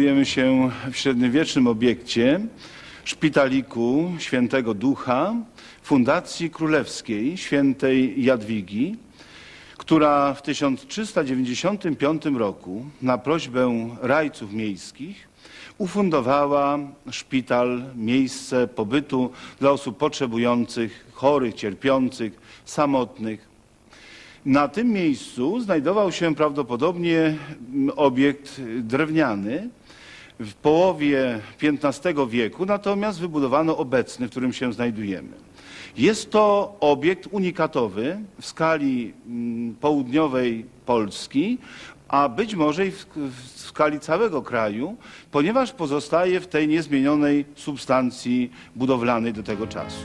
Znajdujemy się w średniowiecznym obiekcie szpitaliku Świętego Ducha Fundacji Królewskiej Świętej Jadwigi, która w 1395 roku na prośbę rajców miejskich ufundowała szpital, miejsce pobytu dla osób potrzebujących, chorych, cierpiących, samotnych. Na tym miejscu znajdował się prawdopodobnie obiekt drewniany. W połowie XV wieku natomiast wybudowano obecny, w którym się znajdujemy. Jest to obiekt unikatowy w skali mm, południowej Polski, a być może i w, w skali całego kraju, ponieważ pozostaje w tej niezmienionej substancji budowlanej do tego czasu.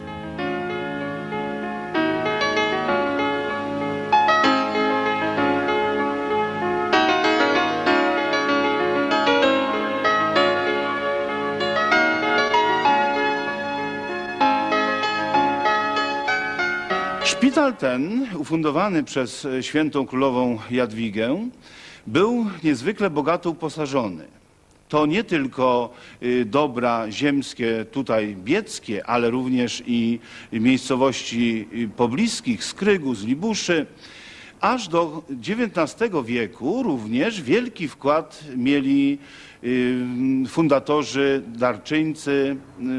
Szpital ten, ufundowany przez świętą królową Jadwigę, był niezwykle bogato uposażony. To nie tylko y, dobra ziemskie tutaj bieckie, ale również i miejscowości y, pobliskich, Skrygu, z Libuszy. Aż do XIX wieku również wielki wkład mieli y, fundatorzy, darczyńcy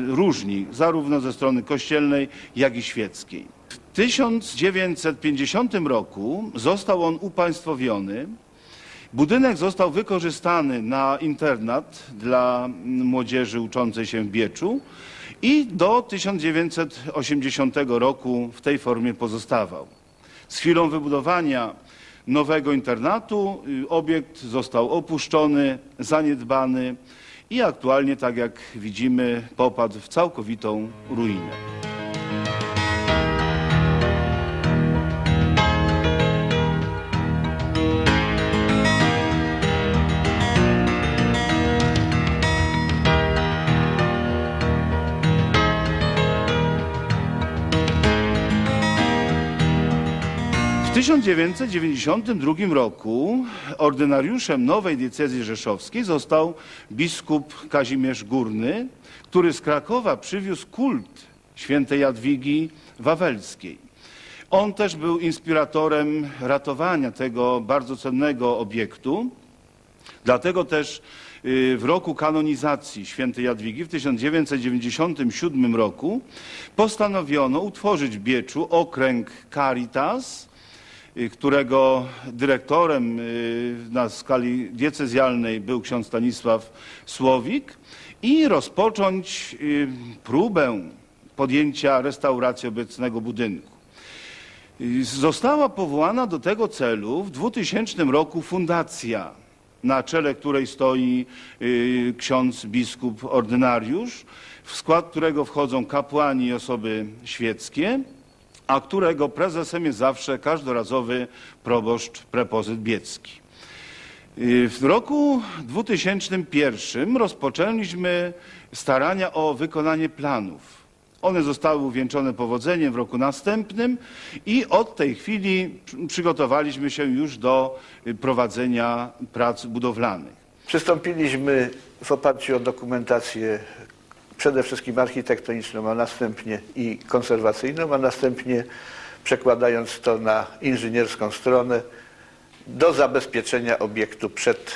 różni, zarówno ze strony kościelnej, jak i świeckiej. W 1950 roku został on upaństwowiony. Budynek został wykorzystany na internat dla młodzieży uczącej się w Bieczu i do 1980 roku w tej formie pozostawał. Z chwilą wybudowania nowego internatu y, obiekt został opuszczony, zaniedbany i aktualnie, tak jak widzimy, popadł w całkowitą ruinę. 1992 roku ordynariuszem nowej diecezji rzeszowskiej został biskup Kazimierz Górny, który z Krakowa przywiózł kult świętej Jadwigi Wawelskiej. On też był inspiratorem ratowania tego bardzo cennego obiektu. Dlatego też y, w roku kanonizacji świętej Jadwigi w 1997 roku postanowiono utworzyć w Bieczu okręg Caritas, którego dyrektorem y, na skali diecezjalnej był ksiądz Stanisław Słowik i rozpocząć y, próbę podjęcia restauracji obecnego budynku. Y, Została powołana do tego celu w 2000 roku fundacja, na czele której stoi y, ksiądz biskup ordynariusz, w skład którego wchodzą kapłani i osoby świeckie, a którego prezesem jest zawsze każdorazowy proboszcz prepozyt biecki. Y, W roku 2001 rozpoczęliśmy starania o wykonanie planów. One zostały uwieńczone powodzeniem w roku następnym i od tej chwili przy- przygotowaliśmy się już do y, prowadzenia prac budowlanych. Przystąpiliśmy w oparciu o dokumentację przede wszystkim architektoniczną, a następnie i konserwacyjną, a następnie przekładając to na inżynierską stronę do zabezpieczenia obiektu przed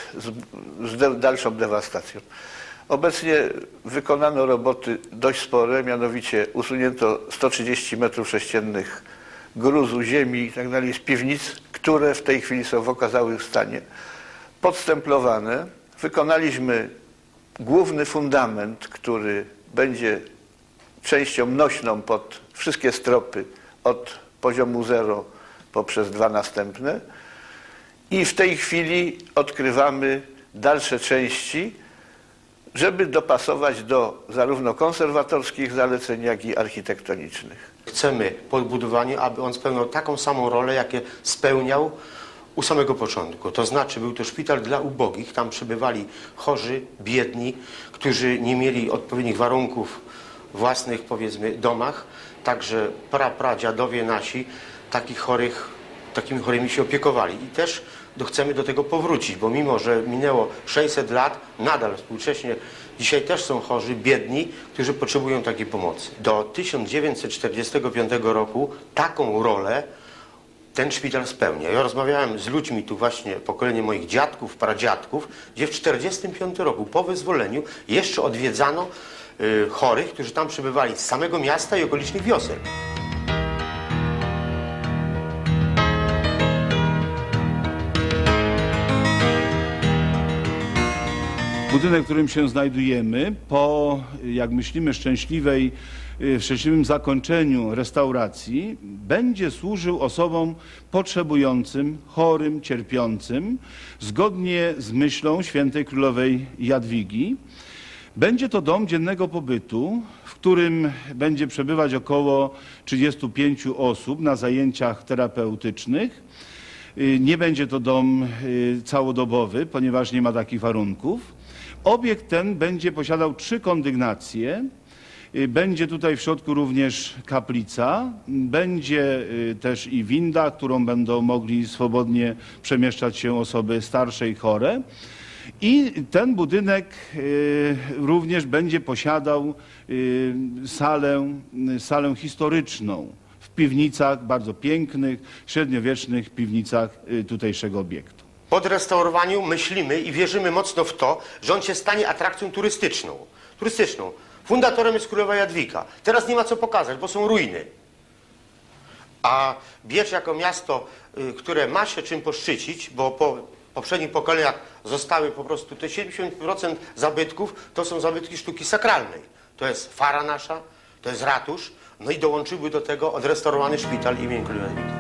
dalszą dewastacją. Obecnie wykonano roboty dość spore, mianowicie usunięto 130 metrów sześciennych gruzu, ziemi i tak z piwnic, które w tej chwili są w okazałym stanie podstemplowane. Wykonaliśmy główny fundament, który będzie częścią nośną pod wszystkie stropy od poziomu zero poprzez dwa następne. I w tej chwili odkrywamy dalsze części, żeby dopasować do zarówno konserwatorskich zaleceń, jak i architektonicznych. Chcemy po odbudowaniu, aby on spełniał taką samą rolę, jakie spełniał u samego początku. To znaczy był to szpital dla ubogich, tam przebywali chorzy, biedni, którzy nie mieli odpowiednich warunków własnych, powiedzmy, domach. Także pra, pradziadowie nasi takich chorych, takimi chorymi się opiekowali. I też do, chcemy do tego powrócić, bo mimo, że minęło 600 lat, nadal współcześnie dzisiaj też są chorzy, biedni, którzy potrzebują takiej pomocy. Do 1945 roku taką rolę ten szpital spełnia. Ja rozmawiałem z ludźmi tu właśnie, pokolenie moich dziadków, pradziadków, gdzie w 1945 roku po wyzwoleniu jeszcze odwiedzano y, chorych, którzy tam przybywali z samego miasta i okolicznych wiosek. Budynek, w którym się znajdujemy, po, jak myślimy, szczęśliwej, y, szczęśliwym zakończeniu restauracji, będzie służył osobom potrzebującym, chorym, cierpiącym, zgodnie z myślą świętej królowej Jadwigi. Będzie to dom dziennego pobytu, w którym będzie przebywać około 35 osób na zajęciach terapeutycznych. Y, Nie będzie to dom y, całodobowy, ponieważ nie ma takich warunków. Obiekt ten będzie posiadał trzy kondygnacje. Y, Będzie tutaj w środku również kaplica. Będzie y, też i winda, którą będą mogli swobodnie przemieszczać się osoby starsze i chore. I ten budynek y, również będzie posiadał salę, salę historyczną w piwnicach, bardzo pięknych, średniowiecznych piwnicach tutejszego obiektu. Po odrestaurowaniu myślimy i wierzymy mocno w to, że on się stanie atrakcją turystyczną. Turystyczną. Fundatorem jest królowa Jadwiga. Teraz nie ma co pokazać, bo są ruiny. A Biecz jako miasto, y, które ma się czym poszczycić, bo po poprzednich pokoleniach zostały po prostu te 70% zabytków, to są zabytki sztuki sakralnej. To jest fara nasza, to jest ratusz, no i dołączyłby do tego odrestaurowany szpital imienia królowej Jadwigi.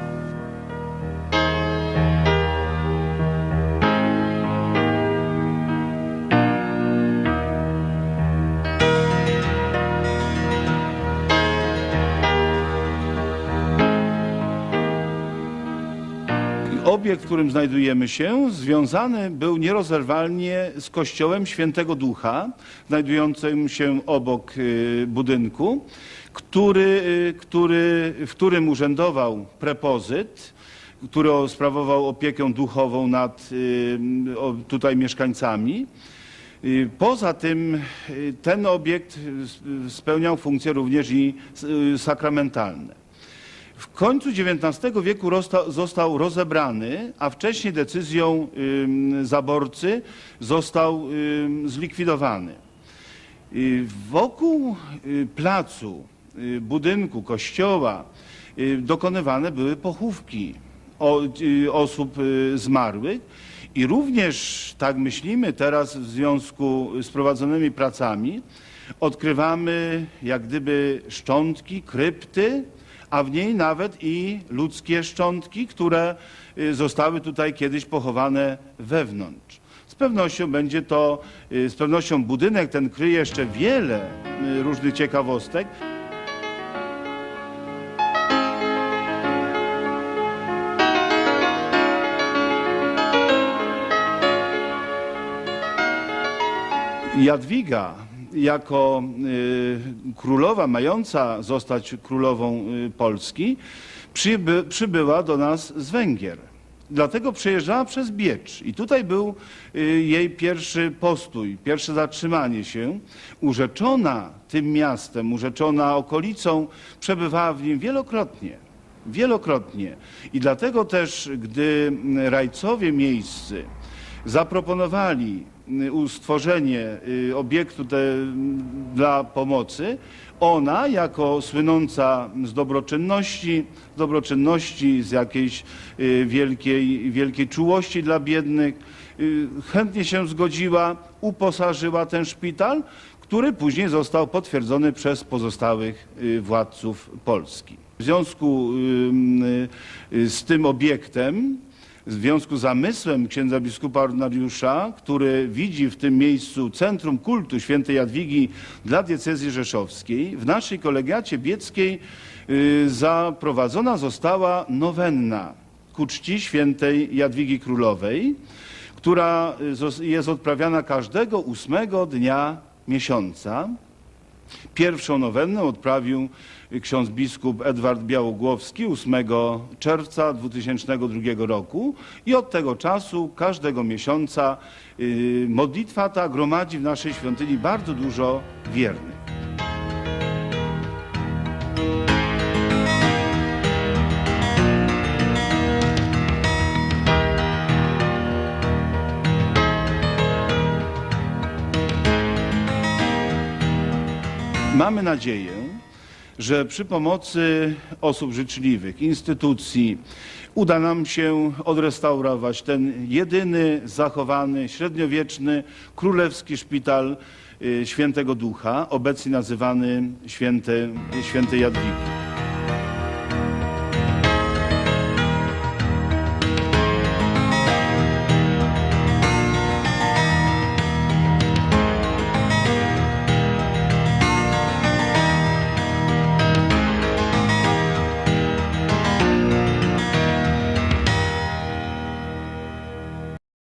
Obiekt, w którym znajdujemy się, związany był nierozerwalnie z kościołem Świętego Ducha, znajdującym się obok y, budynku, który, y, który, w którym urzędował prepozyt, który sprawował opiekę duchową nad y, tutaj mieszkańcami. Poza tym ten obiekt spełniał funkcje również i sakramentalne. W końcu XIX wieku został rozebrany, a wcześniej decyzją zaborcy został zlikwidowany. Wokół y, placu, y, budynku, kościoła y, dokonywane były pochówki osób zmarłych i również, tak myślimy teraz w związku z prowadzonymi pracami, odkrywamy jak gdyby szczątki, krypty, a w niej nawet i ludzkie szczątki, które y, zostały tutaj kiedyś pochowane wewnątrz. Z pewnością będzie to, y, z pewnością budynek ten kryje jeszcze wiele y, różnych ciekawostek. Jadwiga jako y, królowa mająca zostać królową y, Polski przyby, przybyła do nas z Węgier. Dlatego przejeżdżała przez Biecz i tutaj był y, jej pierwszy postój, pierwsze zatrzymanie się. Urzeczona tym miastem, urzeczona okolicą, przebywała w nim wielokrotnie. Wielokrotnie. I dlatego też, gdy rajcowie miejscy zaproponowali y, stworzenie y, obiektu te, mm, dla pomocy, ona jako słynąca z dobroczynności, z dobroczynności, z jakiejś y, wielkiej, wielkiej czułości dla biednych, y, chętnie się zgodziła, uposażyła ten szpital, który później został potwierdzony przez pozostałych y, władców Polski. W związku y, y, z tym obiektem w związku z zamysłem księdza biskupa ordynariusza, który widzi w tym miejscu centrum kultu świętej Jadwigi dla diecezji rzeszowskiej, w naszej kolegiacie bieckiej y, zaprowadzona została nowenna ku czci świętej Jadwigi Królowej, która y, jest odprawiana każdego ósmego dnia miesiąca. Pierwszą nowennę odprawił ksiądz biskup Edward Białogłowski 8 czerwca 2002 roku i od tego czasu każdego miesiąca y, modlitwa ta gromadzi w naszej świątyni bardzo dużo wiernych. Mamy nadzieję, że przy pomocy osób życzliwych, instytucji uda nam się odrestaurować ten jedyny zachowany średniowieczny królewski szpital y, Świętego Ducha, obecnie nazywany Święte, Świętej Jadwigi.